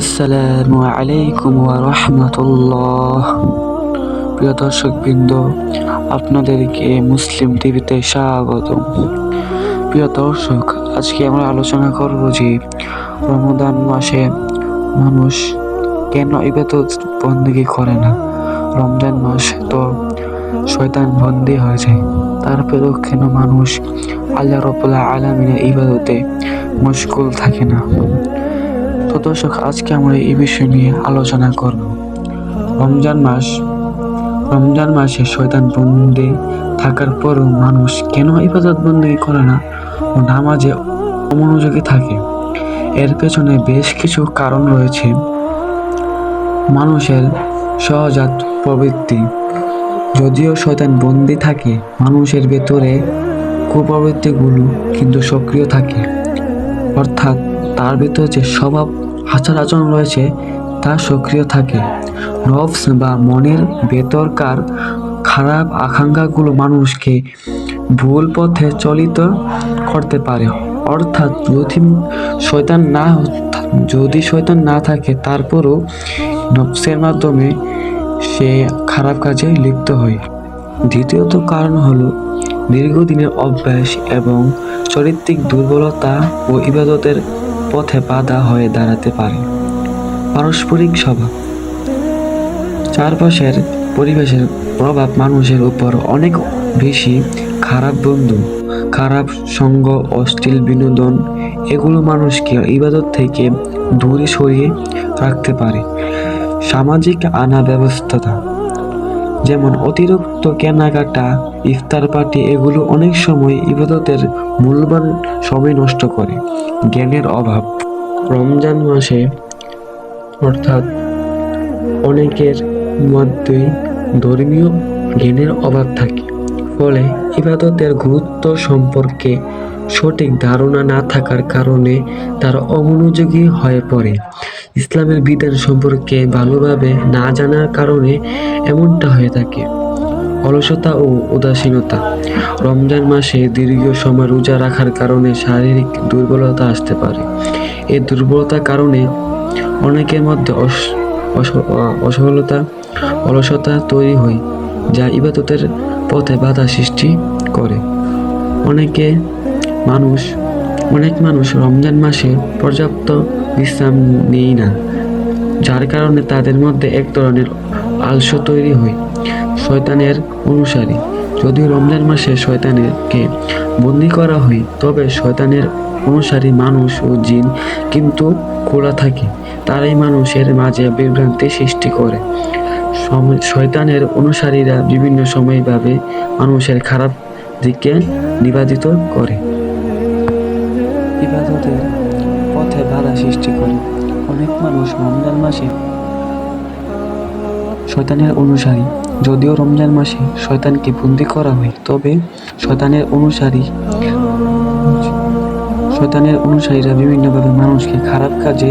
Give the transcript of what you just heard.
আসসালামু আলাইকুম রাহমাতুল্লাহ প্রিয় দর্শকবৃন্দ, আপনাদেরকে মুসলিম টিভিতে স্বাগত প্রিয় দর্শক, আজকে আমরা আলোচনা করব যে রমজান মাসে মানুষ কেন ইবাদত বন্দী করে না? রমজান মাস তো শয়তান বন্দি হয়ে যায় তারপরেও কেন মানুষ আল্লাহ রবুল্লাহ আলমিনের ইবাদতে মুশকুল থাকে না। তো দর্শক, আজকে আমরা এই বিষয় নিয়ে আলোচনা করব। রমজান মাস, রমজান মাসে শয়তান বন্দি থাকার পরও মানুষ কেন ইবাদত বন্দি করে না ও নামাজে অমনোযোগী থাকে? এর পেছনে বেশ কিছু কারণ রয়েছে। মানুষের সহজাত প্রবৃত্তি। যদিও শয়তান বন্দি থাকে, মানুষের ভেতরে কুপ্রবৃত্তিগুলো কিন্তু সক্রিয় থাকে। অর্থাৎ তার ভিতরে যে স্বভাব আচার আচরণ রয়েছে, তা সক্রিয় থাকে। নফস বা মনের ভেতরকার খারাপ আকাঙ্ক্ষাগুলো মানুষকে ভুল পথে চলিত করতে পারে। অর্থাৎ যদি শয়তান না যদি শয়তান না থাকে, তারপরও নফসের মাধ্যমে সে খারাপ কাজে লিপ্ত হয়। দ্বিতীয়ত কারণ হলো দীর্ঘদিনের অভ্যাস এবং চরিত্রিক দুর্বলতা ও ইবাদতের পথে বাধা হয়ে দাঁড়াতে পারে। পারস্পরিক স্বভাব চারপাশের পরিবেশের প্রভাব মানুষের উপর অনেক বেশি খারাপ বন্ধু। খারাপ সঙ্গ, অশ্লীল বিনোদন, এগুলো মানুষকে ইবাদত থেকে দূরে সরিয়ে রাখতে পারে। সামাজিক আনা ব্যবস্থাটা যেমন অতিরিক্ত কেনাকাটা, ইফতার পার্টি এগুলো অনেক সময় ইবাদতের মূল্যবান সময় নষ্ট করে, জ্ঞানের অভাব। রমজান মাসে অর্থাৎ অনেকের মধ্যেই ধর্মীয় জ্ঞানের অভাব থাকে, ফলে ইবাদতের গুরুত্ব সম্পর্কে সঠিক ধারণা না থাকার কারণে তারা অমনোযোগী হয়ে পড়ে। ইসলামের বিধান সম্পর্কে ভালোভাবে না জানার কারণে এমনটা হয়ে থাকে। অলসতা ও উদাসীনতা। রমজান মাসে দীর্ঘ সময় রোজা রাখার কারণে শারীরিক দুর্বলতা আসতে পারে। এই দুর্বলতার কারণে অনেকের মধ্যে অস- অস- অসফলতা অলসতা তৈরি হয়, যা ইবাদতের পথে বাধা সৃষ্টি করে। অনেকে মানুষ অনেক মানুষ রমজান মাসে পর্যাপ্ত বিশ্রাম নেই না, যার কারণে তাদের মধ্যে এক ধরনের আলস্য তৈরি হয় শয়তানের অনুসারী। যদিও রমজান মাসে শয়তানেরকে বন্দি করা হয়, তবে শয়তানের অনুসারী মানুষ ও জিন কিন্তু খোলা থাকে, তারাই মানুষের মাঝে বিভ্রান্তি সৃষ্টি করে। শয়তানের অনুসারীরা বিভিন্ন সময়ভাবে মানুষের খারাপ দিকে নিবাদিত করে। ইবাদতের পথে বাধা সৃষ্টি করে। অনেক মানুষ রমজান মাসে শয়তানের অনুসারী। যদিও রমজান মাসে শয়তানকে বন্দি করা হয়, তবে শয়তানের অনুসারী শয়তানের অনুসারীরা বিভিন্নভাবে মানুষকে খারাপ কাজে